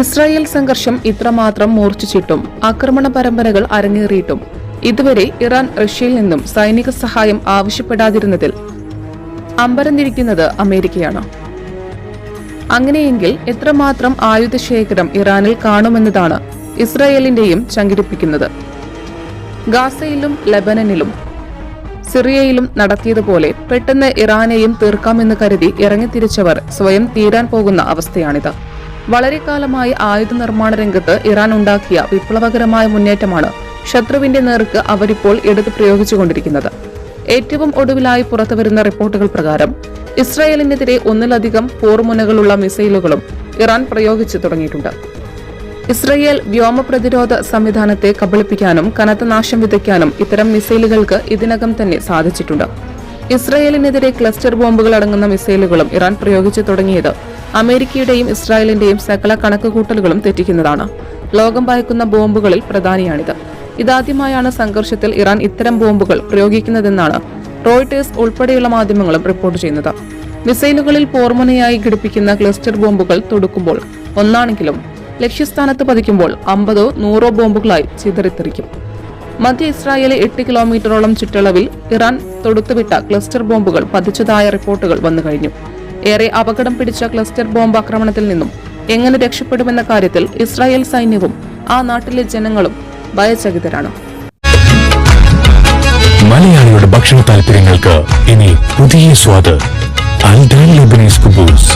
Israel സംഘർഷം ഇത്രമാത്രം മൂർച്ഛിച്ചിട്ടും ആക്രമണ പരമ്പരകൾ അരങ്ങേറിയിട്ടും ഇതുവരെ ഇറാൻ റഷ്യയിൽ നിന്നും സൈനിക സഹായം ആവശ്യപ്പെടാതിരുന്നതിൽ അമ്പരന്നിരിക്കുന്നത് അമേരിക്കയാണ്. അങ്ങനെയെങ്കിൽ എത്രമാത്രം ആയുധശേഖരം ഇറാനിൽ കാണുമെന്നതാണ് ഇസ്രായേലിന്റെയും ചങ്കിടിപ്പിക്കുന്നത്. ഗാസയിലും ലബനനിലും സിറിയയിലും നടത്തിയതുപോലെ പെട്ടെന്ന് ഇറാനെയും തീർക്കാമെന്ന് കരുതി ഇറങ്ങിത്തിരിച്ചവർ സ്വയം തീരാൻ പോകുന്ന അവസ്ഥയാണിത്. വളരെ കാലമായി ആയുധ നിർമ്മാണ രംഗത്ത് ഇറാൻ ഉണ്ടാക്കിയ വിപ്ലവകരമായ മുന്നേറ്റമാണ് ശത്രുവിന്റെ നേർക്ക് അവരിപ്പോൾ എടുത്ത് പ്രയോഗിച്ചുകൊണ്ടിരിക്കുന്നത്. ഏറ്റവും ഒടുവിലായി പുറത്തുവരുന്ന റിപ്പോർട്ടുകൾ പ്രകാരം ഇസ്രായേലിനെതിരെ ഒന്നിലധികം പോർമുനകളുള്ള മിസൈലുകളും ഇറാൻ പ്രയോഗിച്ചു തുടങ്ങിയിട്ടുണ്ട്. ഇസ്രയേൽ വ്യോമ പ്രതിരോധ സംവിധാനത്തെ കബളിപ്പിക്കാനും കനത്ത നാശം വിതയ്ക്കാനും ഇത്തരം മിസൈലുകൾക്ക് ഇതിനകം തന്നെ സാധിച്ചിട്ടുണ്ട്. ഇസ്രയേലിനെതിരെ ക്ലസ്റ്റർ ബോംബുകൾ അടങ്ങുന്ന മിസൈലുകളും ഇറാൻ പ്രയോഗിച്ചു തുടങ്ങിയത് അമേരിക്കയുടെയും ഇസ്രായേലിന്റെയും സകല കണക്കുകൂട്ടലുകളും തെറ്റിക്കുന്നതാണ്. ലോകം ഭയക്കുന്ന ബോംബുകളിൽ പ്രധാനിയാണിത്. ഇതാദ്യമായാണ് സംഘർഷത്തിൽ ഇറാൻ ഇത്തരം ബോംബുകൾ പ്രയോഗിക്കുന്നതെന്നാണ് റോയിട്ടേഴ്സ് ഉൾപ്പെടെയുള്ള മാധ്യമങ്ങളും റിപ്പോർട്ട് ചെയ്യുന്നത്. മിസൈലുകളിൽ പോർമുനയായി ഘടിപ്പിക്കുന്ന ക്ലസ്റ്റർ ബോംബുകൾ തൊടുക്കുമ്പോൾ ഒന്നാണെങ്കിലും ലക്ഷ്യസ്ഥാനത്ത് പതിക്കുമ്പോൾ അമ്പതോ നൂറോ ബോംബുകളായി ചിതറിത്തെറിക്കും. മധ്യ ഇസ്രായേലിലെ എട്ട് കിലോമീറ്ററോളം ചുറ്റളവിൽ ഇറാൻ തൊടുത്തുവിട്ട ക്ലസ്റ്റർ ബോംബുകൾ പതിച്ചതായ റിപ്പോർട്ടുകൾ വന്നു കഴിഞ്ഞു ഏറെ അപകടം പിടിച്ച ക്ലസ്റ്റർ ബോംബ് ആക്രമണത്തിൽ നിന്നും എങ്ങനെ രക്ഷപ്പെടുമെന്ന കാര്യത്തിൽ ഇസ്രായേൽ സൈന്യവും ആ നാട്ടിലെ ജനങ്ങളും ഭയചകിതരാണ്. മലയാളിയുടെ ഭക്ഷണ താല്പര്യങ്ങൾക്ക് ഇനി പുതിയ സ്വാദ്. അൽദാൻ ലബനീസ് കുബൂസ്.